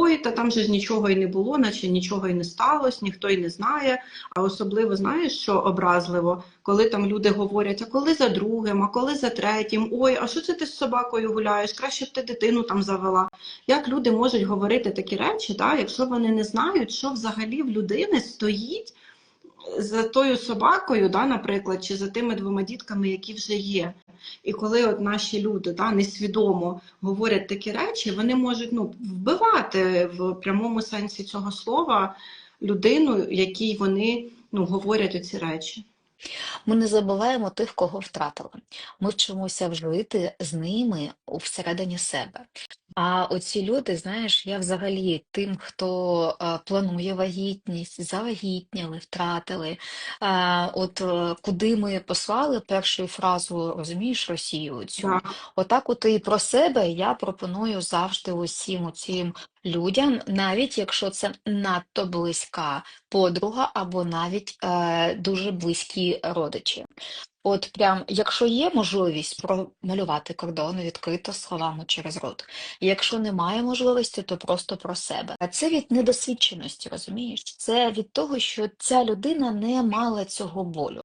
ой, та там же ж нічого і не було, наче нічого і не сталося, ніхто і не знає. А особливо знаєш, що образливо, коли там люди говорять, а коли за другим, а коли за третім, ой, а що це ти з собакою гуляєш? Краще б ти дитину там завела. Як люди можуть говорити такі речі, та, якщо вони не знають, що взагалі в людини стоїть за тою собакою, да, наприклад, чи за тими двома дітками, які вже є. І коли от наші люди да, несвідомо говорять такі речі, вони можуть ну, вбивати в прямому сенсі цього слова людину, якій вони ну, говорять оці речі. Ми не забуваємо тих, кого втратили. Ми вчимося жити з ними всередині себе. А оці люди, знаєш, я взагалі тим, хто е, планує вагітність, завагітніли, втратили. е, От е, куди ми послали першу фразу, розумієш, Росію цю. Отак, от і про себе я пропоную завжди усім цим людям, навіть якщо це надто близька подруга або навіть е, дуже близькі родичі. От прям, якщо є можливість промалювати кордони відкрито словами через рот. Якщо немає можливості, то просто про себе. А це від недосвідченості, розумієш? Це від того, що ця людина не мала цього болю.